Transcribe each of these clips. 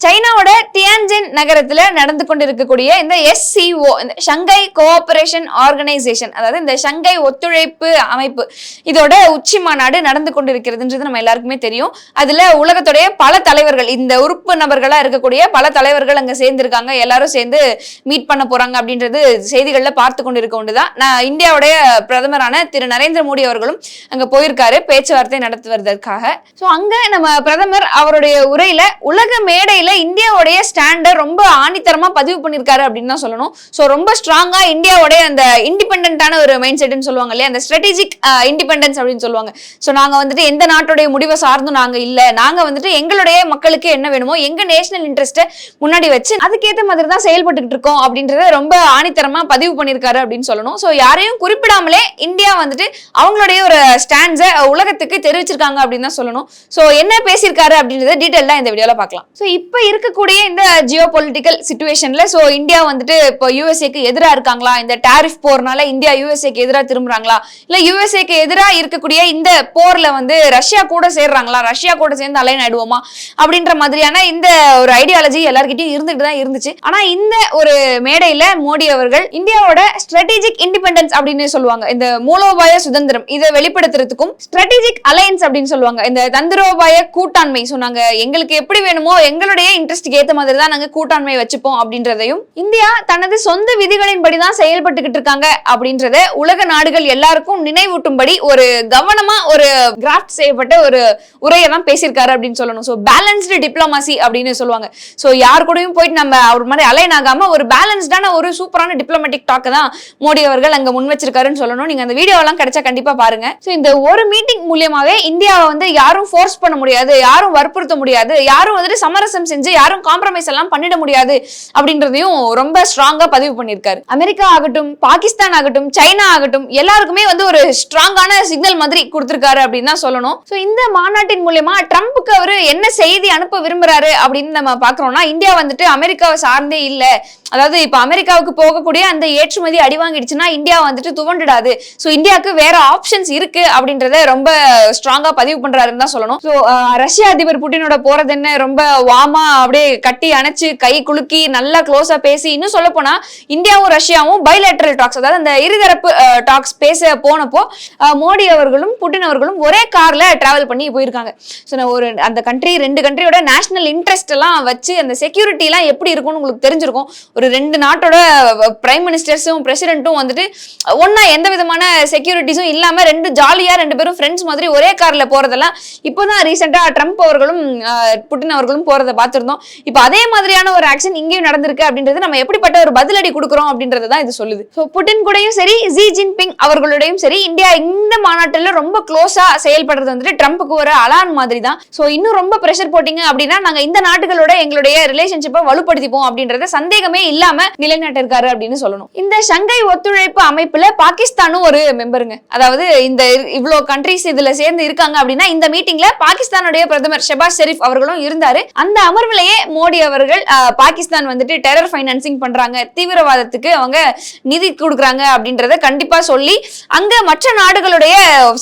சைனாவோட தியான்ஜின் நகரத்துல நடந்து கொண்டிருக்கக்கூடிய இந்த எஸ்சிஓ இந்த ஷங்கை கோஆபரேஷன் ஆர்கனைசேஷன் அதாவது இந்த ஷங்கை ஒத்துழைப்பு அமைப்பு இதோட உச்சி மாநாடு நடந்து கொண்டிருக்கிறதுன்றது நம்ம எல்லாருக்குமே தெரியும். அதுல உலகத்துடைய பல தலைவர்கள் இந்த உறுப்பு நபர்களா இருக்கக்கூடிய பல தலைவர்கள் அங்க சேர்ந்திருக்காங்க. எல்லாரும் சேர்ந்து மீட் பண்ண போறாங்க அப்படின்றது செய்திகள்ல பார்த்து கொண்டிருக்க ஒன்றுதான். நான் இந்தியாவுடைய பிரதமரான திரு நரேந்திர மோடி அவர்களும் அங்க போயிருக்காரு பேச்சுவார்த்தை நடத்துவதற்காக. சோ அங்க நம்ம பிரதமர் அவருடைய உரையில உலக மேடையில இந்தியாவுடைய ஸ்டாண்டை ரொம்ப ஆணித்தரமா பதிவு பண்ணிருக்காரு அப்படின்னு தான் சொல்லணும். ஸோ ரொம்ப ஸ்ட்ராங்கா இந்தியாவுடைய அந்த இண்டிபெண்டான ஒரு மைண்ட் செட்னு சொல்லுவாங்க இல்லையா? அந்த ஸ்ட்ராட்டஜிக் இண்டிபெண்டன்ஸ் அப்படின்னு சொல்லுவாங்க. ஸோ நாங்க வந்துட்டு எந்த நாட்டுடைய முடிவை சார்ந்தும் நாங்க இல்ல. நாங்க வந்துட்டு எங்களுடைய மக்களுக்கு என்ன வேணுமோ எங்க நேஷனல் இன்ட்ரெஸ்ட்டை முன்னாடி வச்சு அதுக்கேற்ற மாதிரி தான் செயல்பட்டுக்கிட்டு இருக்கோம் அப்படின்றத ரொம்ப ஆணித்தரமா பதிவு பண்ணியிருக்காரு அப்படின்னு சொல்லணும். ஸோ யாரையும் குறிப்பிடாமலே இந்தியா வந்துட்டு அவங்களுடைய ஒரு ஸ்டாண்ட்ஸை உலகத்துக்கு தெரிவிச்சிருக்காங்க அப்படின்னு தான் சொல்லணும். ஸோ என்ன பேசியிருக்காரு அப்படின்றத டீட்டெயிலாக இந்த வீடியோவில் பார்க்கலாம். ஸோ இப்போ இருக்கக்கூடிய இந்த ஜியோ பொலிட்டிக்கல் சுச்சுவேஷன்ல ஸோ இந்தியா வந்துட்டு இப்போ யூஎஸ்ஏக்கு எதிராக இருக்காங்களா? இந்த டாரிஃப் போர்னால இந்தியா யூஎஸ்ஏக்கு எதிராக திரும்புறாங்களா? இல்லை யூஎஸ்ஏக்கு எதிராக இருக்கக்கூடிய இந்த போர்ல வந்து ரஷ்யா கூட சேர்றாங்களா? ரஷ்யா கூட சேர்ந்து அலைன் ஆயிடுவோமா? அப்படின்ற மாதிரியான இந்த ஒரு ஐடியாலஜி எல்லார்கிட்டயும் இருந்துட்டு தான் இருந்துச்சு. ஆனா இந்த ஒரு மேடையில மோடி அவர்கள் இந்தியாவோட ஸ்ட்ராட்டஜிக் இண்டிபெண்டன்ஸ் அப்படின்னு சொல்லுவாங்க. இந்த மூலோபாய சுதந்திரம் இதை வெளிப்படுத்துறதுக்கும் ஸ்ட்ராட்டஜிக் அலையன்ஸ் அப்படின்னு சொல்லுவாங்க. இந்த தந்திரோபாய கூட்டாண்மை சொன்னாங்க. எங்களுக்கு எப்படி வேணுமோ எங்களுடைய இன்ட்ரெஸ்ட் ஏத்த மாதிரி தான் நாங்க கூட்டாண்மை வச்சுப்போம் அப்படின்றதையும் இந்தியா தனது சொந்த விதிகளின்படி தான் செயல்பட்டுக்கிட்டு இருக்காங்க அப்படின்றத உலக நாடுகள் எல்லாருக்கும் நினைவூட்டும்படி ஒரு கவனமா ஒரு கிராஃப்ட் செய்யப்பட்ட ஒரு உரையை தான் பேசியிருக்காரு அப்படின்னு சொல்லணும். ஸோ பேலன்ஸ்டு டிப்ளமாசி அப்படின்னு சொல்லுவாங்க. ஸோ யார் கூடயும் போயிட்டு நம்ம அவர் மாதிரி அலைன் ஆகாம ஒரு பேலன்ஸ்டான ஒரு சூப்பரான டிப்ளமேட்டிக் டாக் தான் மோடி அவர்கள் அங்க முன் வச்சிருக்காருன்னு சொல்லணும். நீங்க அந்த வீடியோ எல்லாம் கிடைச்சா கண்டிப்பா பாருங்க. ஸோ இந்த ஒரு மீட்டிங் மூலியமாவே இந்தியாவை வந்து யாரும் ஃபோர்ஸ் பண்ண முடியாது யாரும் வற்புறுத்த முடியாது யாரும் வந்துட்டு சமரசம் செஞ்சு யாரும் காம்ப்ரமைஸ் எல்லாம் பண்ணிட முடியாது அப்படின்றதையும் ரொம்ப ஸ்ட்ராங்கா பதிவு பண்ணியிருக்காரு. அமெரிக்கா ஆகட்டும் பாகிஸ்தான் ஆகட்டும் சைனா ஆகட்டும் எல்லாருக்குமே வந்து ஒரு ஸ்ட்ராங்கான சிக்னல் மாதிரி கொடுத்திருக்காரு அப்படின்னு தான் சொல்லணும். ஸோ இந்த மாநாட்டின் மூலியமா ட்ரம்ப்புக்கு அவரு என்ன செய்தி அனுப்ப விரும்புறாரு அப்படின்னு நம்ம பாக்குறோம்னா இந்தியா வந்துட்டு அமெரிக்காவை சார்ந்தே இல்லை. அதாவது இப்ப அமெரிக்காவுக்கு போகக்கூடிய அந்த ஏற்றுமதி அடி வாங்கிடுச்சுன்னா இந்தியா வந்துட்டு துவண்டுடாது. ஸோ இந்தியாவுக்கு வேற ஆப்ஷன்ஸ் இருக்கு அப்படின்றத ரொம்ப ஸ்ட்ராங்கா பதிவு பண்றாருன்னு தான் சொல்லணும். ஸோ ரஷ்ய அதிபர் புட்டினோட போறது என்ன? ரொம்ப வாமா அப்படியே கட்டி அணைச்சு கை குலுக்கி நல்லா க்ளோஸா பேசி இன்னும் சொல்ல போனா இந்தியாவும் ரஷ்யாவும் பைலேட்ரல் டாக்ஸ் அதாவது அந்த இருதரப்பு டாக்ஸ் பேச போனப்போ மோடி அவர்களும் புட்டின் அவர்களும் ஒரே கார்ல டிராவல் பண்ணி போயிருக்காங்க. ஸோ ஒரு அந்த கண்ட்ரி ரெண்டு கண்ட்ரியோட நேஷனல் இன்ட்ரெஸ்ட் எல்லாம் வச்சு அந்த செக்யூரிட்டி எல்லாம் எப்படி இருக்கும்னு உங்களுக்கு தெரிஞ்சிருக்கும். ஒரு ரெண்டு நாட்டோட பிரைம் மினிஸ்டர்ஸும் பிரசிடென்ட்டும் வந்துட்டு ஒன்னா எந்த விதமான செக்யூரிட்டிஸும் இல்லாம ரெண்டு ஜாலியா ரெண்டு பேரும் ஃப்ரெண்ட்ஸ் மாதிரி ஒரே கார்ல போறதெல்லாம் இப்போதான் ரீசெண்டா ட்ரம்ப் அவர்களும் புட்டின் அவர்களும் போறதை பார்த்துருந்தோம். இப்போ அதே மாதிரியான ஒரு ஆக்ஷன் இங்கேயும் நடந்திருக்கு அப்படின்றது நம்ம எப்படிப்பட்ட ஒரு பதிலடி கொடுக்குறோம் அப்படின்றது தான் இது சொல்லுது. ஸோ புட்டின் கூடயும் சரி ஜி ஜின்பிங் அவர்களுடையும் சரி இந்தியா இந்த மாநாட்டில் ரொம்ப க்ளோஸா செயல்படுறது வந்துட்டு ட்ரம்ப்புக்கு ஒரு அலான் மாதிரி தான் ஸோ இன்னும் ரொம்ப ப்ரெஷர் போட்டீங்க அப்படின்னா நாங்கள் இந்த நாடுகளோட எங்களுடைய ரிலேஷன்ஷிப்பை வலுப்படுத்திப்போம் அப்படின்றத சந்தேகமே இல்லாம நிலைநாட்டிருக்காரு அப்படின்னு சொல்லணும். இந்த ஷங்கை ஒத்துழைப்பு அமைப்புல பாகிஸ்தானும் ஒரு மெம்பருங்க அதாவது இந்த இவ்வளோ கண்ட்ரிஸ் இதுல சேர்ந்து இருக்காங்க அப்படின்னா இந்த மீட்டிங்ல பாகிஸ்தானுடைய பிரதமர் ஷெபாஸ் ஷெரீப் அவர்களும் இருந்தாரு. அந்த அமர்விலேயே மோடி அவர்கள் பாகிஸ்தான் வந்துட்டு டெரர் ஃபைனான்சிங் பண்றாங்க. தீவிரவாதத்துக்கு அவங்க நிதி கொடுக்குறாங்க அப்படின்றத கண்டிப்பா சொல்லி அங்க மற்ற நாடுகளுடைய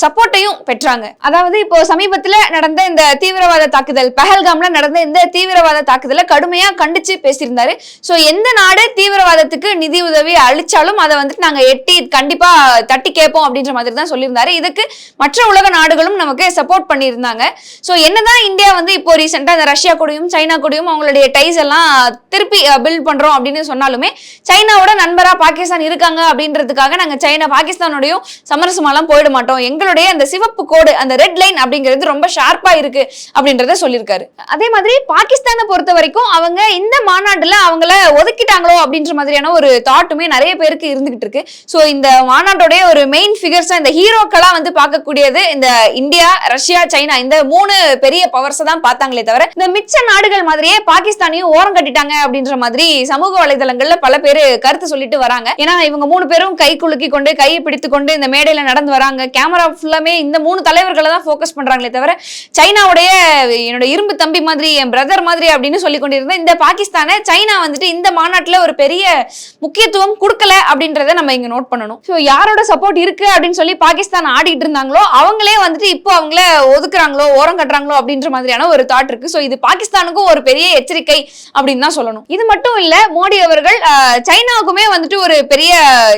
சப்போர்ட்டையும் பெற்றாங்க. அதாவது இப்போ சமீபத்துல நடந்த இந்த தீவிரவாத தாக்குதல் பஹல்காம்ல நடந்த இந்த தீவிரவாத தாக்குதலை கடுமையா கண்டிச்சு பேசியிருந்தாரு. சோ எந்த நாடு தீவிரவாதத்துக்கு நிதி உதவி அளிச்சாலும் அதை வந்துட்டு நாங்க எட்டி கண்டிப்பா தட்டி கேட்போம் அப்படின்ற மாதிரி தான் சொல்லியிருந்தாரு. இதுக்கு மற்ற உலக நாடுகளும் நமக்கு சப்போர்ட் பண்ணியிருந்தாங்க. சோ என்னதான் இந்தியா வந்து இப்போ ரீசெண்டா இந்த ரஷ்யா கூடயும் சைனா கூடயும் அவங்களுடைய டைஸ் எல்லாம் திருப்பி பில்ட் பண்றோம் அப்படின்னு சொன்னாலுமே சைனாவோட நண்பரா பாகிஸ்தான் இருக்காங்க அப்படின்றதுக்காக நாங்க சைனா பாகிஸ்தானோடையும் சமரசமாலாம் போயிட மாட்டோம். எங்களுடைய அந்த சிவப்பு கோடு அந்த ரெட் லைன் அப்படிங்கிறது ரொம்ப ஷார்ப்பா இருக்கு அப்படின்றத சொல்லியிருக்காரு. அதே மாதிரி பாகிஸ்தானை பொறுத்த வரைக்கும் அவங்க இந்த மாநாட்டுல அவங்கள ஒதுக்கிட்டாங்களோ அப்படின்ற மாதிரியான ஒரு தாட்டுமே நிறைய பேருக்கு இருந்துகிட்டு இருக்கு. ஸோ இந்த மாநாட்டோடைய ஒரு மெயின் ஃபிகர்ஸா இந்த ஹீரோக்களா வந்து பார்க்கக்கூடியது இந்த இந்தியா ரஷ்யா சைனா இந்த மூணு பெரிய பவர்ஸ் தான் பார்த்தாங்களே தவிர இந்த மிச்ச நாடுகள் மாதிரியே பாகிஸ்தானையும் ஓரம் கட்டிட்டாங்க அப்படின்ற மாதிரி சமூக வலைதளங்கள்ல பல பேர் கருத்து சொல்லிட்டு வராங்க. ஏன்னா இவங்க மூணு பேரும் கை குலுக்கி கொண்டு கையை பிடித்து கொண்டு இந்த மேடையில நடந்து வராங்க. கேமரா ஃபுல்லாமே இந்த மூணு தலைவர்களை தான் ஃபோக்கஸ் பண்றாங்களே தவிர சைனாவுடைய என்னோட இரும்பு தம்பி மாதிரி என் பிரதர் மாதிரி அப்படின்னு சொல்லி கொண்டிருந்த இந்த பாகிஸ்தானை சைனா வந்துட்டு இந்த மாநாட்டுல ஒரு பெரிய முக்கியத்துவம் கொடுக்கல அப்படின்றத நம்ம இங்க நோட் பண்ணணும். ஸோ யாரோட சப்போர்ட் இருக்கு அப்படின்னு சொல்லி பாகிஸ்தான் ஆடிட்டு இருந்தாங்களோ அவங்களே வந்துட்டு இப்போ அவங்கள ஒதுக்குறாங்களோ ஓரம் கட்டுறாங்களோ அப்படின்ற மாதிரியான ஒரு தாட் இருக்கு. ஸோ இது பாகிஸ்தானுக்கும் ஒரு பெரிய எச்சரிக்கை அப்படின்னு தான் சொல்லணும். இது மட்டும் இல்ல மோடி அவர்கள் சைனாவுக்குமே வந்துட்டு ஒரு பெரிய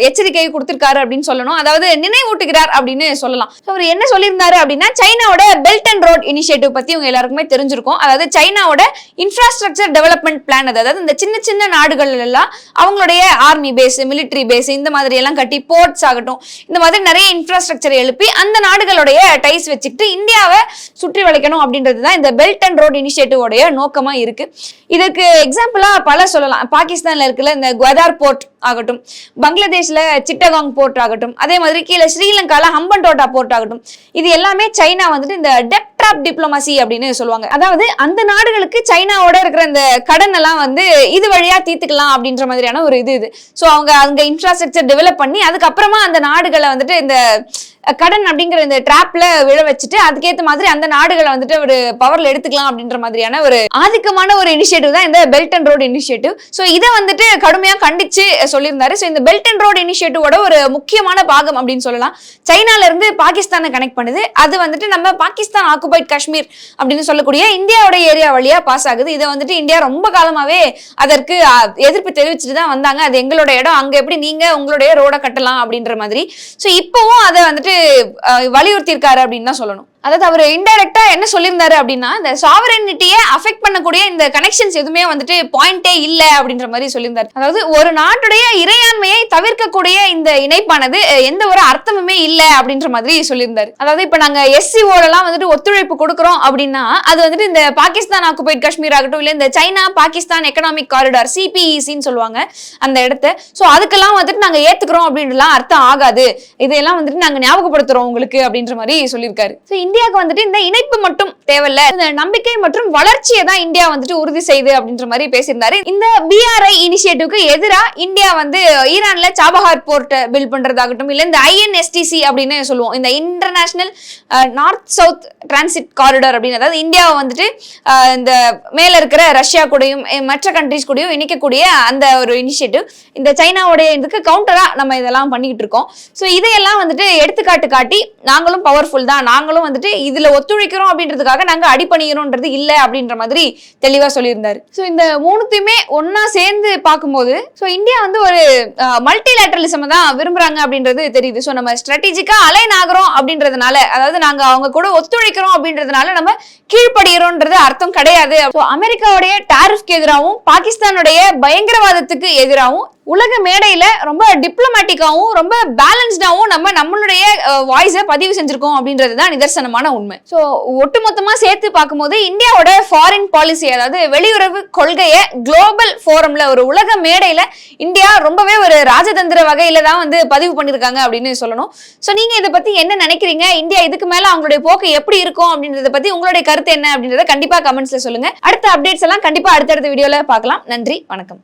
எச்சரிக்கை கொடுத்திருக்காரு அப்படின்னு சொல்லணும். அதாவது நினைவூட்டுகிறார் அப்படின்னு சொல்லலாம். அவர் என்ன சொல்லியிருந்தாரு அப்படின்னா சைனாவோட பெல்ட் அண்ட் ரோட் இனிஷியேட்டிவ் பத்தி உங்க எல்லாருக்குமே தெரிஞ்சிருக்கும். அதாவது சைனாவோட இன்ஃப்ராஸ்ட்ரக்சர் டெவலப்மெண்ட் பிளான் அதாவது இந்த சின்ன சின்ன நாடுகள் எல்லாம் அவங்களுடைய ஆர்மி பேஸ் மிலிட்ரி பேஸ் இந்த மாதிரி எல்லாம் கட்டி போர்ட்ஸ் ஆகட்டும் இந்த மாதிரி நிறைய இன்ஃப்ராஸ்ட்ரக்சர் எழுப்பி அந்த நாடுகளுடைய டைஸ் வச்சுக்கிட்டு இந்தியாவை சுற்றி வளைக்கணும் அப்படின்றது தான் இந்த பெல்ட் அண்ட் ரோட் இனிஷியேட்டிவோடைய நோக்கம். இருக்கு. இதுக்கு எக்ஸாம்பிளா பல சொல்லலாம். பாகிஸ்தான்ல இருக்குல்ல இந்த குவதார் போர்ட் ஆகட்டும் பங்களாதேஷ்ல சிட்டகாங் போர்ட் ஆகட்டும் அதே மாதிரி கீழே ஸ்ரீலங்கால ஹம்பன்டோட்டா போர்ட் ஆகட்டும் இது எல்லாமே சைனா வந்துட்டு இந்த டெப் ட்ராப் டிப்ளமசி அப்படின்னு சொல்லுவாங்க. அதாவது அந்த நாடுகளுக்கு சைனாவோட இருக்கிற இந்த கடன் எல்லாம் வந்து இது வழியா தீர்த்துக்கலாம் அப்படின்ற மாதிரியான ஒரு இது இது. ஸோ அவங்க அங்க இன்ஃப்ராஸ்ட்ரக்சர் டெவலப் பண்ணி அதுக்கப்புறமா அந்த நாடுகளை வந்துட்டு இந்த கடன் அப்படிங்கிற இந்த டிராப்ல விழ வச்சுட்டு அதுக்கேற்ற மாதிரி அந்த நாடுகளை வந்துட்டு ஒரு பவர்ல எடுத்துக்கலாம் அப்படின்ற மாதிரியான ஒரு ஆதிக்கமான ஒரு இனிஷியேட்டிவ் தான் இந்த belt and road initiative so இதை வந்துட்டு கடுமையா கண்டிச்சு சொல்லியிருந்தாரு. ஸோ இந்த பெல்ட் அண்ட் ரோடு இனிஷியேட்டிவோட ஒரு முக்கியமான பாகம் அப்படின்னு சொல்லலாம். சைனால இருந்து பாகிஸ்தானை கனெக்ட் பண்ணுது. அது வந்துட்டு நம்ம பாகிஸ்தான் ஆக்குபைட் காஷ்மீர் அப்படின்னு சொல்லக்கூடிய இந்தியாவோட ஏரியா வழியா பாஸ் ஆகுது. இதை வந்துட்டு இந்தியா ரொம்ப காலமாவே அதற்கு எதிர்ப்பு தெரிவிச்சுட்டு தான் வந்தாங்க. அது எங்களோட இடம். அங்க எப்படி நீங்க உங்களுடைய ரோட கட்டலாம் அப்படின்ற மாதிரி. ஸோ இப்போவும் அதை வந்துட்டு வலியுறுத்தி இருக்காரு அப்படின்னு தான் சொல்லணும். அதாவது அவர் இன்டைரக்டா என்ன சொல்லியிருந்தாரு அப்படின்னா இந்த சாவரனிட்டியை அஃபெக்ட் பண்ணக்கூடிய இந்த கனெக்ஷன்ஸ் எதுவுமே வந்துட்டு பாயிண்டே இல்ல அப்படின்ற மாதிரி சொல்லியிருந்தாரு. அதாவது ஒரு நாட்டுடைய இறையாண்மையை தவிர்க்கக்கூடிய இந்த இணைப்பானது எந்த ஒரு அர்த்தமுமே இல்ல அப்படின்ற மாதிரி சொல்லியிருந்தாரு. அதாவது இப்ப நாங்க எஸ்சிஓல எல்லாம் வந்துட்டு ஒத்துழைப்பு கொடுக்குறோம் அப்படின்னா அது வந்துட்டு இந்த பாகிஸ்தான் ஆக்குபைட் காஷ்மீர் ஆகட்டும் இல்ல இந்த சைனா பாகிஸ்தான் எக்கனாமிக் காரிடார் சிபிஇசின்னு சொல்லுவாங்க அந்த இடத்த. சோ அதுக்கெல்லாம் வந்துட்டு நாங்க ஏத்துக்கிறோம் அப்படின்றலாம் அர்த்தம் ஆகாது. இதையெல்லாம் வந்துட்டு நாங்க ஞாபகப்படுத்துறோம் உங்களுக்கு அப்படின்ற மாதிரி சொல்லியிருக்காரு. ஸோ இந்தியாவுக்கு வந்துட்டு இந்த இணைப்பு மட்டும் தேவையில்ல. இந்த நம்பிக்கை மற்றும் வளர்ச்சியை தான் இந்தியா வந்துட்டு உறுதி செய்யுது அப்படின்ற மாதிரி பேசியிருந்தாரு. இந்த பிஆர்ஐ இனிஷியேட்டிவ்க்கு எதிராக இந்தியா வந்து ஈரான்ல சாபஹார் போர்ட்டை பில் பண்றதாகட்டும் இல்ல இந்த ஐஎன்எஸ்டிசி அப்படின்னு சொல்லுவோம். இந்த international north south transit corridor அப்படின்னு. அதாவது இந்தியாவை வந்துட்டு இந்த மேல இருக்கிற ரஷ்யா கூடயும் மற்ற கண்ட்ரிஸ் கூடயும் இணைக்கக்கூடிய அந்த ஒரு இனிஷியேட்டிவ் இந்த சைனாவுடைய இதுக்கு கவுண்டரா நம்ம இதெல்லாம் பண்ணிக்கிட்டு இருக்கோம். ஸோ இதையெல்லாம் வந்துட்டு எடுத்துக்காட்டு காட்டி நாங்களும் பவர்ஃபுல் தான். நாங்களும் வந்துட்டு இதுல ஒத்துழைக்கிறோம் அப்படின்றதுக்காக நாங்க அடிபணிகிறோம்ன்றது இல்லை அப்படின்ற மாதிரி தெளிவா சொல்லியிருந்தாரு. ஸோ இந்த மூணுத்தையுமே ஒன்னா சேர்ந்து பார்க்கும்போது ஸோ இந்தியா வந்து ஒரு மல்டிலேட்டரலிசம் தான் விரும்புறாங்க அப்படின்றது தெரியுது. ஸோ நம்ம ஸ்ட்ராட்டஜிக்கா அலைன் ஆகிறோம் அப்படின்றதுனால அதாவது நாங்க அவங்க கூட ஒத்துழைக்கிறோம் அப்படின்றதுனால நம்ம கீழ்ப்படுகிறோம்ன்றது அர்த்தம் கிடையாது. ஸோ அமெரிக்காவுடைய டாரிஃப்க்கு எதிராகவும் பாகிஸ்தானுடைய பயங்கரவாதத்துக்கு எதிராகவும் உலக மேடையில ரொம்ப டிப்ளமேட்டிக்காவும் ரொம்ப பேலன்ஸ்டாவும் நம்ம நம்மளுடைய வாய்ஸை பதிவு செஞ்சிருக்கோம் அப்படின்றது தான் நிதர்சனமான உண்மை. ஸோ ஒட்டுமொத்தமா சேர்த்து பார்க்கும்போது இந்தியாவோட ஃபாரின் பாலிசி அதாவது வெளியுறவு கொள்கையை குளோபல் ஃபோரம்ல ஒரு உலக மேடையில இந்தியா ரொம்பவே ஒரு ராஜதந்திர வகையில தான் வந்து பதிவு பண்ணியிருக்காங்க அப்படின்னு சொல்லணும். ஸோ நீங்க இதை பத்தி என்ன நினைக்கிறீங்க? இந்தியா இதுக்கு மேல அவங்களுடைய போக்கு எப்படி இருக்கும் அப்படின்றத பத்தி உங்களுடைய கருத்து என்ன அப்படின்றத கண்டிப்பா கமெண்ட்ஸ்ல சொல்லுங்க. அடுத்த அப்டேட்ஸ் எல்லாம் கண்டிப்பா அடுத்தடுத்த வீடியோல பார்க்கலாம். நன்றி வணக்கம்.